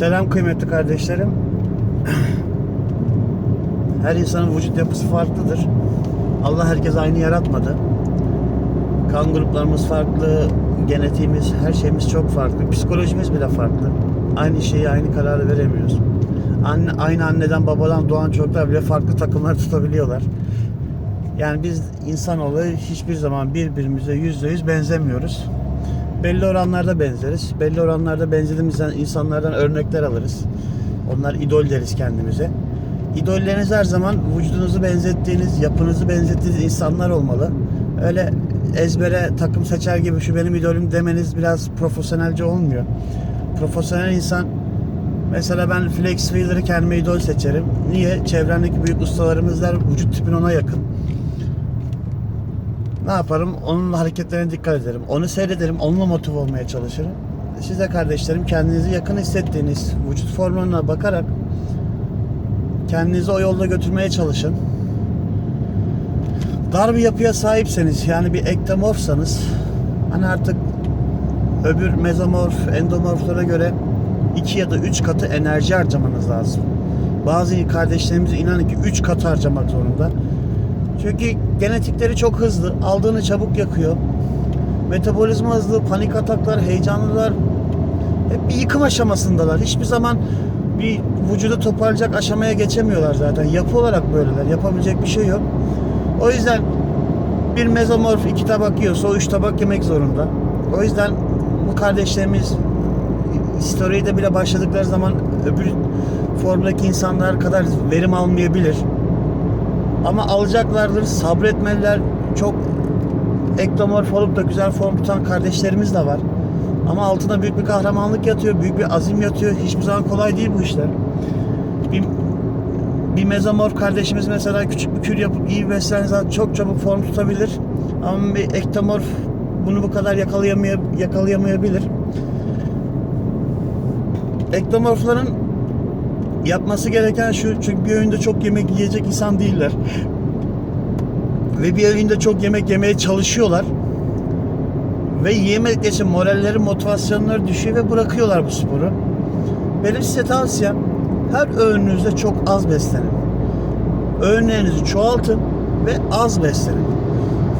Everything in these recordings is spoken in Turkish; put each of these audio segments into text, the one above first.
Selam kıymetli kardeşlerim. Her insanın vücut yapısı farklıdır. Allah herkes aynı yaratmadı. Kan gruplarımız farklı, genetiğimiz, her şeyimiz çok farklı. Psikolojimiz bile farklı. Aynı şeyi, aynı kararı veremiyoruz. Anne, aynı anneden babadan doğan çocuklar bile farklı takımlar tutabiliyorlar. Yani biz insanoğlu hiçbir zaman birbirimize yüzde yüz benzemiyoruz. Belli oranlarda benzeriz. Belli oranlarda benzediğimiz insanlardan örnekler alırız. Onlar idol deriz kendimize. İdolleriniz her zaman vücudunuzu benzettiğiniz, yapınızı benzettiğiniz insanlar olmalı. Öyle ezbere takım seçer gibi şu benim idolüm demeniz biraz profesyonelce olmuyor. Profesyonel insan mesela ben Flex Wheeler'ı kendime idol seçerim. Niye? Çevremdeki büyük ustalarımızlar vücut tipin ona yakın. Ne yaparım? Onun hareketlerine dikkat ederim. Onu seyrederim. Onunla motive olmaya çalışırım. Siz de kardeşlerim kendinizi yakın hissettiğiniz vücut formlarına bakarak kendinizi o yolda götürmeye çalışın. Dar bir yapıya sahipseniz yani bir ektomorfsanız hani artık öbür mezomorf, endomorflara göre iki ya da üç katı enerji harcamanız lazım. Bazı kardeşlerimiz inanın ki üç katı harcamak zorunda. Çünkü genetikleri çok hızlı, aldığını çabuk yakıyor. Metabolizma hızlı, panik ataklar, heyecanlılar. Hep bir yıkım aşamasındalar. Hiçbir zaman bir vücudu toparlayacak aşamaya geçemiyorlar zaten. Yapı olarak böyleler. Yapabilecek bir şey yok. O yüzden bir mezomorf iki tabak yiyorsa o üç tabak yemek zorunda. O yüzden bu kardeşlerimiz historide bile başladıkları zaman öbür formdaki insanlar kadar verim almayabilir. Ama alacaklardır, sabretmeliler. Çok ektomorf olup da güzel form tutan kardeşlerimiz de var. Ama altında büyük bir kahramanlık yatıyor, büyük bir azim yatıyor. Hiçbir zaman kolay değil bu işler. Bir, bir mezomorf kardeşimiz mesela küçük bir kür yapıp iyi beslense zaten çok çabuk form tutabilir. Ama bir ektomorf bunu bu kadar yakalayamay yakalayamayabilir. Ektomorfların yapması gereken şu çünkü bir öğünde çok yemek yiyecek insan değiller. Ve bir öğünde çok yemek yemeye çalışıyorlar. Ve yemek için moralleri, motivasyonları düşüyor ve bırakıyorlar bu sporu. Benim size tavsiyem her öğününüzde çok az beslenin. Öğünlerinizi çoğaltın ve az beslenin.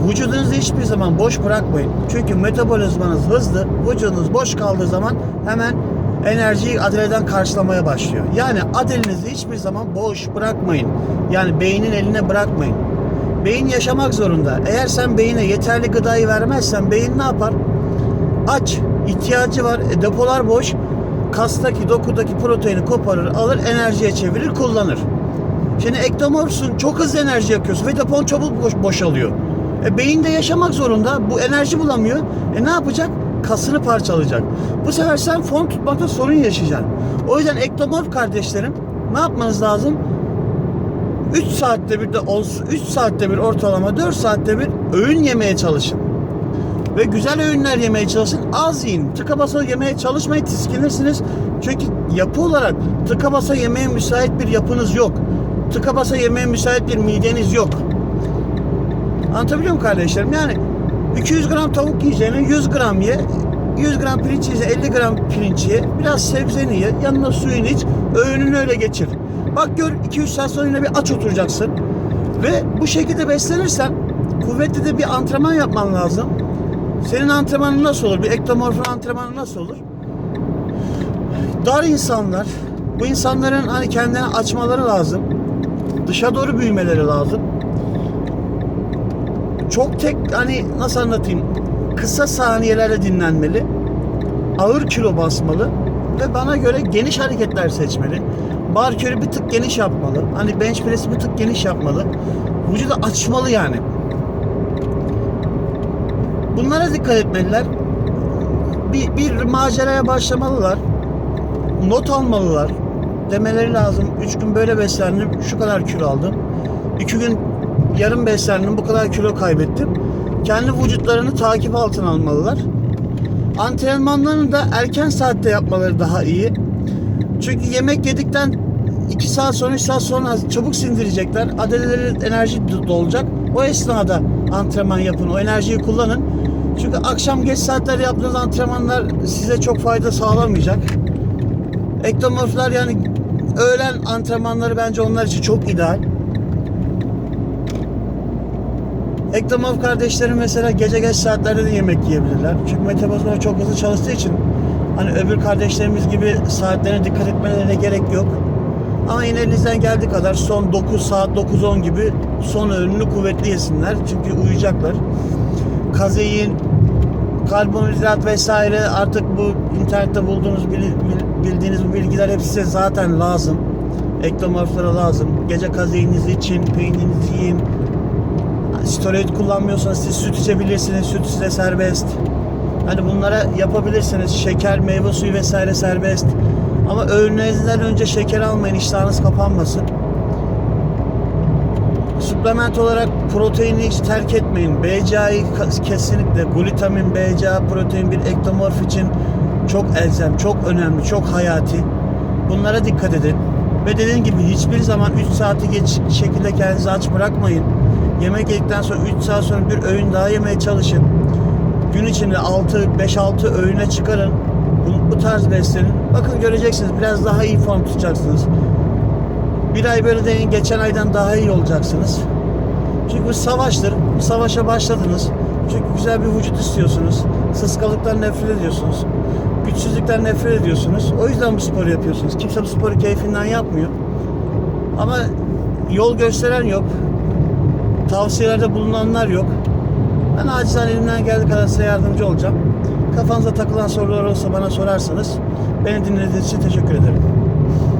Vücudunuzu hiçbir zaman boş bırakmayın. Çünkü metabolizmanız hızlı. Vücudunuz boş kaldığı zaman hemen enerjiyi adreden karşılamaya başlıyor. Yani adelinizi hiçbir zaman boş bırakmayın. Yani beynin eline bırakmayın. Beyin yaşamak zorunda. Eğer sen beyine yeterli gıdayı vermezsen beyin ne yapar? Aç, ihtiyacı var, e, depolar boş. Kastaki, dokudaki proteini koparır, alır, enerjiye çevirir, kullanır. Şimdi ektomorfsun, çok hızlı enerji yakıyorsun ve depon çabuk boş, boşalıyor. E, beyin de yaşamak zorunda. Bu enerji bulamıyor. E ne yapacak? Kasını parçalayacak. Bu sefer sen form tutmakta sorun yaşayacaksın. O yüzden ektomorf kardeşlerim ne yapmanız lazım? 3 saatte bir de olsun 3 saatte bir ortalama 4 saatte bir öğün yemeye çalışın. Ve güzel öğünler yemeye çalışın. Az yiyin. Tıka basa yemeye çalışmayın. Tiskinirsiniz. Çünkü yapı olarak tıka basa yemeye müsait bir yapınız yok. Tıka basa yemeye müsait bir mideniz yok. Anlatabiliyor muyum kardeşlerim? Yani 200 gram tavuk yiyeceğine 100 gram ye. 100 gram pirinç yiyeceğine 50 gram pirinç ye. Biraz sebzeni ye. Yanına suyunu iç. Öğününü öyle geçir. Bak gör 2-3 saat sonra yine bir aç oturacaksın. Ve bu şekilde beslenirsen kuvvetli de bir antrenman yapman lazım. Senin antrenmanın nasıl olur? Bir ektomorfun antrenmanı nasıl olur? Dar insanlar, bu insanların hani kendini açmaları lazım. Dışa doğru büyümeleri lazım. Çok tek hani nasıl anlatayım? Kısa saniyelerle dinlenmeli. Ağır kilo basmalı ve bana göre geniş hareketler seçmeli. Bar körü bir tık geniş yapmalı. Hani bench press'i bir tık geniş yapmalı. Vücudu açmalı yani. Bunlara dikkat etmeliler. Bir, bir maceraya başlamalılar. Not almalılar. Demeleri lazım. Üç gün böyle beslendim. Şu kadar kilo aldım. İki gün yarım beslendim. Bu kadar kilo kaybettim. Kendi vücutlarını takip altına almalılar. Antrenmanlarını da erken saatte yapmaları daha iyi. Çünkü yemek yedikten 2 saat sonra 3 saat sonra çabuk sindirecekler. Adeleleri enerji dolacak. O esnada antrenman yapın. O enerjiyi kullanın. Çünkü akşam geç saatlerde yaptığınız antrenmanlar size çok fayda sağlamayacak. Ektomorflar yani öğlen antrenmanları bence onlar için çok ideal. Ektomorf kardeşlerim mesela gece geç saatlerde de yemek yiyebilirler. Çünkü metabolizma çok hızlı çalıştığı için hani öbür kardeşlerimiz gibi saatlerine dikkat etmelerine gerek yok. Ama yine elinizden geldiği kadar son 9 saat 9-10 gibi son öğününü kuvvetli yesinler. Çünkü uyuyacaklar. Kazein, karbonhidrat vesaire artık bu internette bulduğunuz bil- bil- bildiğiniz bu bilgiler hepsi size zaten lazım. Ektomorflara lazım. Gece kazeininizi için, peynirinizi yiyin. Steroid kullanmıyorsanız siz süt içebilirsiniz. Süt size serbest. Hani bunlara yapabilirsiniz. Şeker, meyve suyu vesaire serbest. Ama öğünlerinizden önce şeker almayın. iştahınız kapanmasın. Suplement olarak proteini hiç terk etmeyin. BCA'yı kesinlikle glutamin, BCA, protein bir ektomorf için çok elzem, çok önemli, çok hayati. Bunlara dikkat edin. Ve dediğim gibi hiçbir zaman 3 saati geç şekilde kendinizi aç bırakmayın. Yemek yedikten sonra 3 saat sonra bir öğün daha yemeye çalışın. Gün içinde 6 5-6 öğüne çıkarın. Bu, bu tarz beslenin. Bakın göreceksiniz biraz daha iyi form tutacaksınız. Bir ay böyle deneyin geçen aydan daha iyi olacaksınız. Çünkü bu savaştır. Bu savaşa başladınız. Çünkü güzel bir vücut istiyorsunuz. Sıskalıktan nefret ediyorsunuz. Güçsüzlükten nefret ediyorsunuz. O yüzden bu sporu yapıyorsunuz. Kimse bu sporu keyfinden yapmıyor. Ama yol gösteren yok. Tavsiyelerde bulunanlar yok. Ben acizane elimden geldiği kadar size yardımcı olacağım. Kafanıza takılan sorular olursa bana sorarsanız beni dinlediğiniz için teşekkür ederim.